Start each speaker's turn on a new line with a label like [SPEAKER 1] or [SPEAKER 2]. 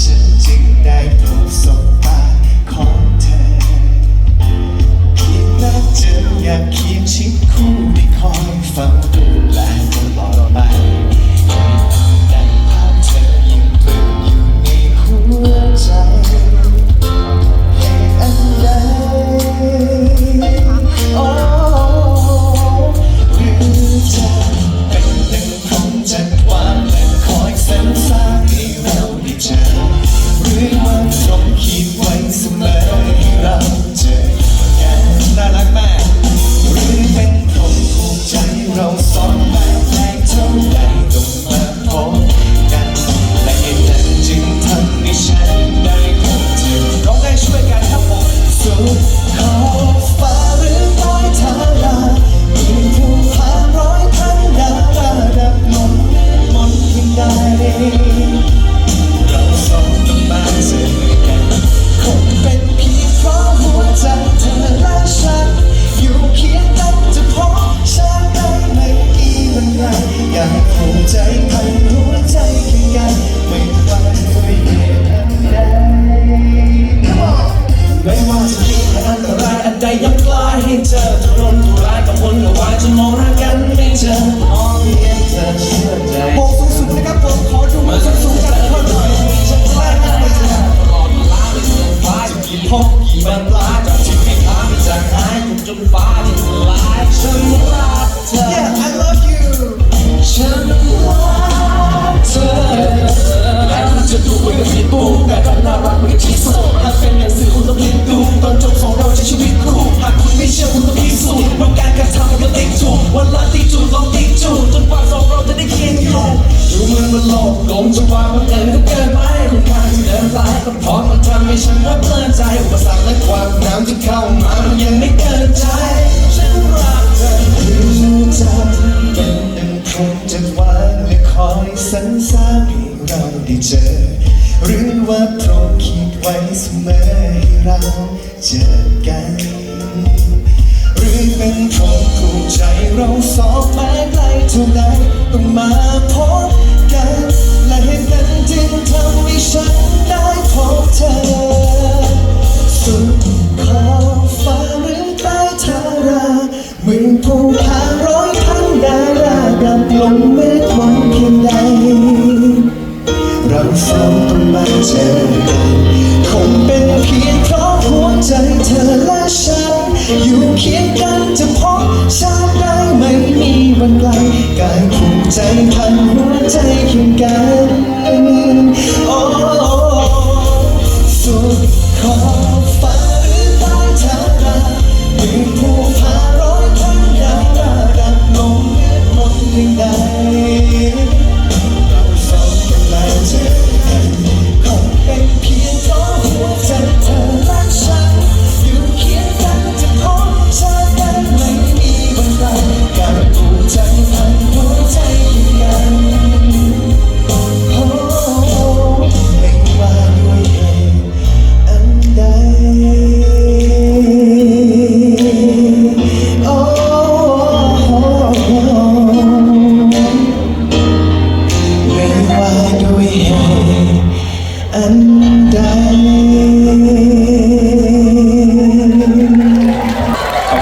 [SPEAKER 1] ฉันจึงได้พบสบตาของเธอคิดและเจออยากเคียงชิดคู่ที่คอยฟัง ยอันใดยั
[SPEAKER 2] งกล้าให้เจอทุรนทุรายกับวนละวายจนมองหากันไม่เจอมองเห็นเธอเชื่อใจ
[SPEAKER 1] โบกสูงๆนะครับผมขอดูมือสูงๆกันคนหน่อย
[SPEAKER 2] ฉันแค่ไม่เจอตลอดเวลาไม่ถึงฟ้าจะกี่พบกี่บรรลาจากที่ไม่พาไม่จางหายจนฟ้าที่สลายฉันรักเธอ
[SPEAKER 1] Yeah I love you
[SPEAKER 2] ฉัน จะว่ามันเกินก็เกินไปคุณค่าที่เดินสายก็พอมันทำให้ฉันรับเพลินใจอุปสรรคและความหนาวที่เข้ามามันยังไม่เกินใจ ฉันรักเธอ
[SPEAKER 1] หรือจะเป็นดังพรจักรวาลและคอยสรรสร้างให้เราได้เจอ หรือว่าพรหมคิดไว้เสมอให้เราเจอกันหรือเป็นพรมผูกใจเราสองแม้ไกลเท่าใด ลงเมื่อวันเพียงใดเราสองต้องมาเจอกันคงเป็นเพียงเพราะหัวใจเธอและฉัน อยู่เคียงกันจะพบชาติไดไม่มีวันไกลกายผูกใจพันหัวใจเคียงกัน